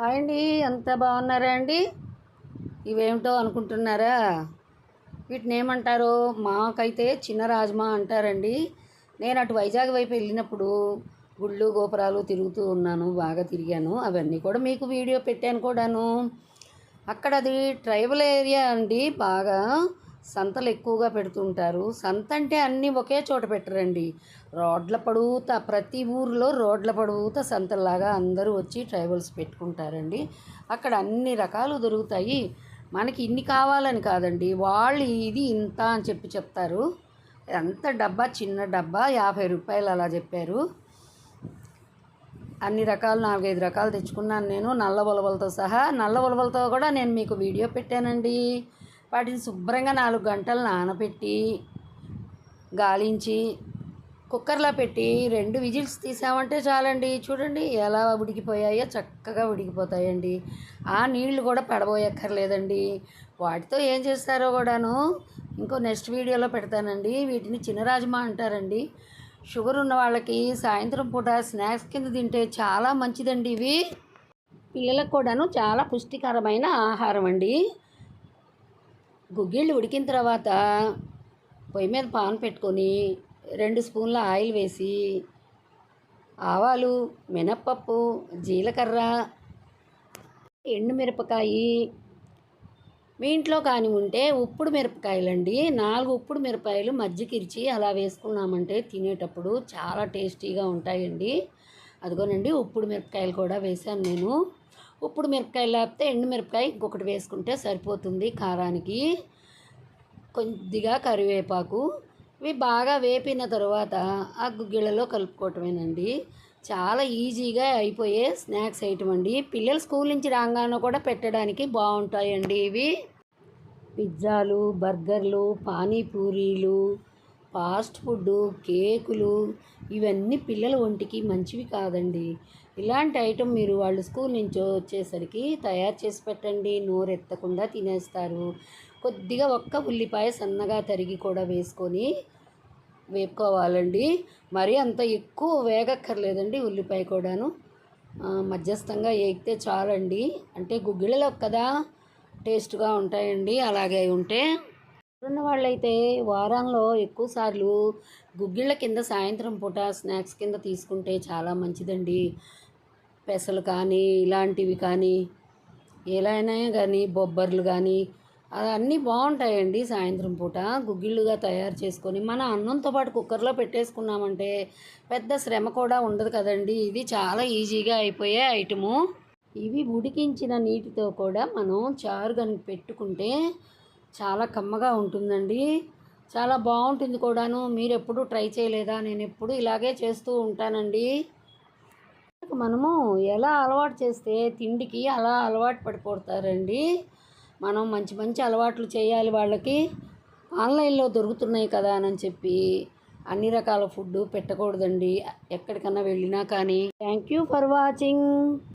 Hi అండి అంత బాగున్నారా అండి? ఇవేమిటో అనుకుంటున్నారా? వీటిని ఏమంటారు? మాకైతే చిన్న రాజ్మా అంటారండి. నేను అటు వైజాగ్ వైపు వెళ్ళినప్పుడు గుళ్ళు గోపురాలు తిరుగుతూ ఉన్నాను బాగా తిరిగాను. అవన్నీ కూడా మీకు వీడియో పెట్టాను కూడాను. అక్కడ అది ట్రైబల్ ఏరియా అండి బాగా సంతలు ఎక్కువగా పెడుతుంటారు. సంత అంటే అన్నీ ఒకే చోట పెట్టరండి. రోడ్ల పొడవుతా ప్రతి ఊరిలో రోడ్ల పొడవుతా సంతలాగా అందరూ వచ్చి ట్రైబల్స్ పెట్టుకుంటారండి. అక్కడ అన్ని రకాలు దొరుకుతాయి. మనకి ఇన్ని కావాలని కాదండి. వాళ్ళు ఇది ఇంత అని చెప్పి చెప్తారు. ఎంత డబ్బా చిన్న డబ్బా యాభై రూపాయలు అలా చెప్పారు. అన్ని రకాలు నాలుగైదు రకాలు తెచ్చుకున్నాను నేను నల్ల ఉలవలతో సహా. నల్ల ఉలవలతో కూడా నేను మీకు వీడియో పెట్టానండి. వాటిని శుభ్రంగా నాలుగు గంటలు నానబెట్టి గాలించి కుక్కర్లో పెట్టి రెండు విజిల్స్ తీసామంటే చాలండి. చూడండి ఎలా ఉడికిపోయాయో చక్కగా ఉడికిపోతాయండి. ఆ నీళ్ళు కూడా పడబోయక్కర్లేదండి. వాటితో ఏం చేస్తారో కూడాను ఇంకో నెక్స్ట్ వీడియోలో పెడతానండి. వీటిని చిన్న రాజమా అంటారండి. షుగర్ ఉన్న వాళ్ళకి సాయంత్రం పూట స్నాక్స్ కింద తింటే చాలా మంచిదండి ఇవి. పిల్లలకు కూడాను చాలా పుష్టికరమైన ఆహారం అండి. గుగ్గిళ్ళు ఉడికిన తర్వాత పొయ్యి మీద పాన్ పెట్టుకొని రెండు స్పూన్ల ఆయిల్ వేసి ఆవాలు మినప్పప్పు జీలకర్ర ఎండుమిరపకాయి. మీ ఇంట్లో కానీ ఉంటే ఉప్పుడు మిరపకాయలండి. నాలుగు ఉప్పుడు మిరపకాయలు మజ్జికిరిచి అలా వేసుకున్నామంటే తినేటప్పుడు చాలా టేస్టీగా ఉంటాయండి. అదిగోనండి ఉప్పుడు మిరపకాయలు కూడా వేశాను నేను. ఉప్పుడు మిరపకాయ లేకపోతే ఎండు మిరపకాయ ఇంకొకటి వేసుకుంటే సరిపోతుంది కారానికి. కొద్దిగా కరివేపాకు. ఇవి బాగా వేపిన తర్వాత ఆ గుగ్గిళ్ళలో కలుపుకోవటమేనండి. చాలా ఈజీగా అయిపోయే స్నాక్స్ ఐటమ్ అండి పిల్లలు స్కూల్ నుంచి రాగానే కూడా పెట్టడానికి బాగుంటాయండి ఇవి. పిజ్జాలు బర్గర్లు పానీపూరీలు ఫాస్ట్ ఫుడ్ కేకులు ఇవన్నీ పిల్లల ఒంటికి మంచివి కాదండి. ఇలాంటి ఐటెం మీరు వాళ్ళు స్కూల్ నుంచి వచ్చేసరికి తయారు చేసి పెట్టండి. నోరెత్తకుండా తినేస్తారు. కొద్దిగా ఒక్క ఉల్లిపాయ సన్నగా తరిగి కూడా వేసుకొని వేపుకోవాలండి. మరీ అంత ఎక్కువ వేగక్కర్లేదండి ఉల్లిపాయ కూడాను. మధ్యస్థంగా వేగితే చాలండి. అంటే గుగ్గిళ్ళలో కదా టేస్ట్గా ఉంటాయండి. అలాగే ఉంటే ఉన్న వాళ్ళైతే వారంలో ఎక్కువసార్లు గుగ్గిళ్ళ కింద సాయంత్రం పూట స్నాక్స్ కింద తీసుకుంటే చాలా మంచిదండి. పెసలు కానీ ఇలాంటివి కానీ ఎలా అయినా కానీ బొబ్బర్లు కానీ అన్నీ బాగుంటాయండి సాయంత్రం పూట గుగ్గిళ్ళుగా తయారు చేసుకొని. మన అన్నంతో పాటు కుక్కర్లో పెట్టేసుకున్నామంటే పెద్ద శ్రమ కూడా ఉండదు కదండి. ఇది చాలా ఈజీగా అయిపోయే ఐటము. ఇవి ఉడికించిన నీటితో కూడా మనం చారు కనుక పెట్టుకుంటే చాలా కమ్మగా ఉంటుందండి. చాలా బాగుంటుంది కూడాను. మీరు ఎప్పుడూ ట్రై చేయలేదా? నేను ఎప్పుడు ఇలాగే చేస్తూ ఉంటానండి. మనము ఎలా అలవాటు చేస్తే తిండికి అలా అలవాటు పడిపోతారండి. మనం మంచి మంచి అలవాట్లు చేయాలి వాళ్ళకి. ఆన్లైన్లో దొరుకుతున్నాయి కదా అని చెప్పి అన్ని రకాల ఫుడ్ పెట్టకూడదండి. ఎక్కడికన్నా వెళ్ళినా కానీ. Thank you for watching.